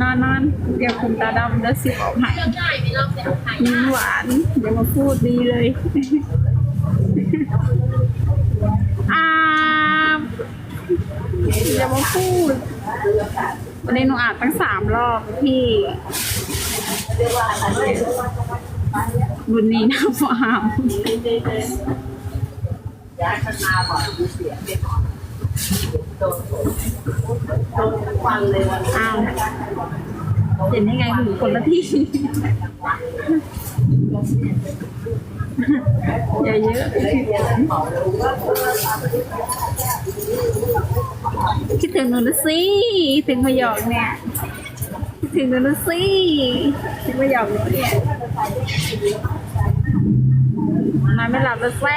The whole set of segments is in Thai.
นอนนอนเดี๋ยวคุณตาดำจะสิบออกให้เลือกได้ไม่ลองเสียไข่มีหวานเดี๋ยวมาพูดดีเลยอาเดี๋ยวมาพูดวันนี้หนูอ่านตั้งสามรอบพี่บุญนี้นะพ่ออามย้ายมันาบอกดูเสียงเป็นโดนโดน วันเลยวันอ้าวเห็นได้ไงหูคนละที่อย่าเยอะคิดถึงหนูนะสิถึงพยองเนี่ยคิดถึงหนูนะสิคิดพยองเนี่ยนอนไม่หลับแล้วเซ่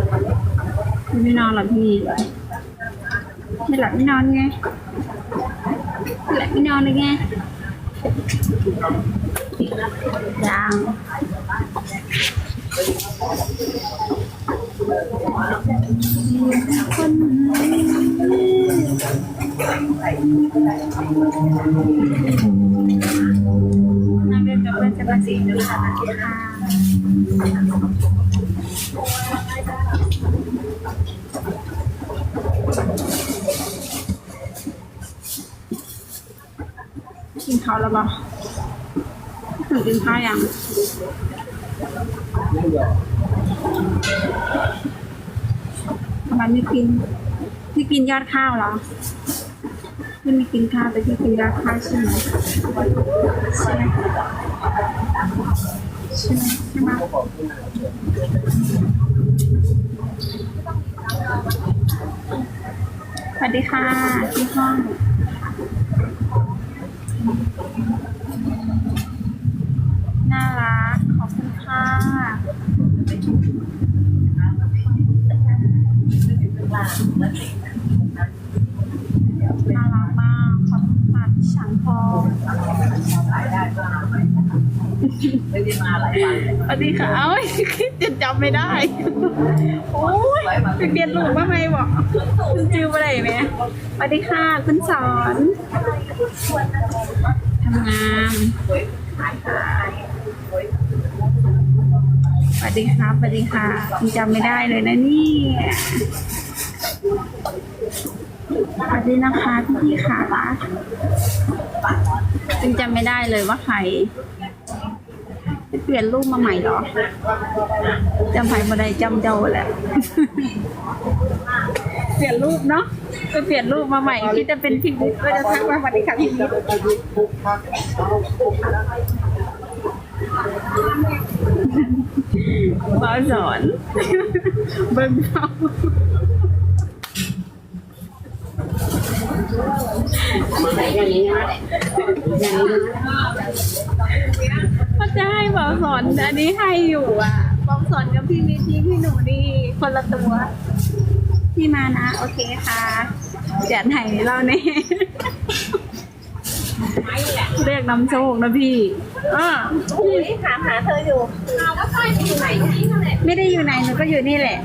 ไม่นอนหรอพี่ไม่หลับไม่นอนไงไม่หลับไม่นอนเลยไงยังนั่งเล่นกับเพื่อนจะมาสีดูค่ะค่ะ กินข้าวแล้วบ่ถึงกินข้าวยังทำไมไม่กินพี่กินยอดข้าวเหรอพี่ไม่กินข้าวแต่พี่กินยอดข้าวใช่ไหมใช่ไหมใช่ไหมใช่ไหมสวัสดีค่ะที่ห้อง น่ารัก ขอบคุณค่ะน่ารักมาก ขอบคุณค่ะพี่ฉังทองไม่ได้มาหลายวันสวัสดีค่ะเอ้ยจะจำไม่ได้ โอ้ยไปเปลี่ยนรูปมาไหมบอกคุณจิวไปไหนไหมสวัสดีค่ะ คุณสอนทำ งานสวัสดีครับสวัสดีค่ะจำไม่ได้เลยนะนี่สวัสดีนะคะพี่พี่ๆค่ะจึงจำไม่ได้เลยว่าใครจะเปลี่ยนรูปมาใหม่เหรอจำไผ่มาได้จำเจ้าแหละ ปลี่ยนรูปเนาะไปเปลี่ยนรูปมาใหม่คิดจะเป็นพี่บุ๊กก็จะทักมาสวัสดีค่ะพี่บุ๊กมาสอนเบิ่งเขาอย่างนี้นะอย่างนี้นะเขาจะให้บอสอนอันนี้ให้อยู่อะบอสอนกับพี่มิทีพี่หนูนี่คนละตัว พี่มานะ โอเคค่ะจัดให้เราเนี่ยเรียกนำโชคนะพี่อ่าพี่ถามหาเธออยู่แล้วไส้ไปอยู่ไหนนี่เท่าไหร่ไม่ได้อยู่ไหนหนูก็อยู่นี่แหละ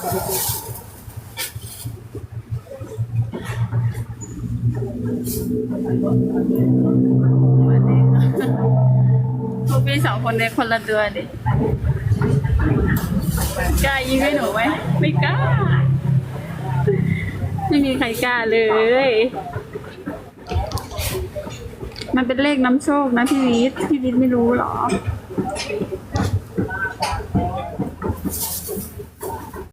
พวกพี่สองคนในคนละเดือนดิกล้ายิงให้หนูไหมไม่กล้า ไม่มีใครกล้าเลย มันเป็นเลขน้ำโชคนะพี่วิทย์พี่วิทย์ไม่รู้เหรอ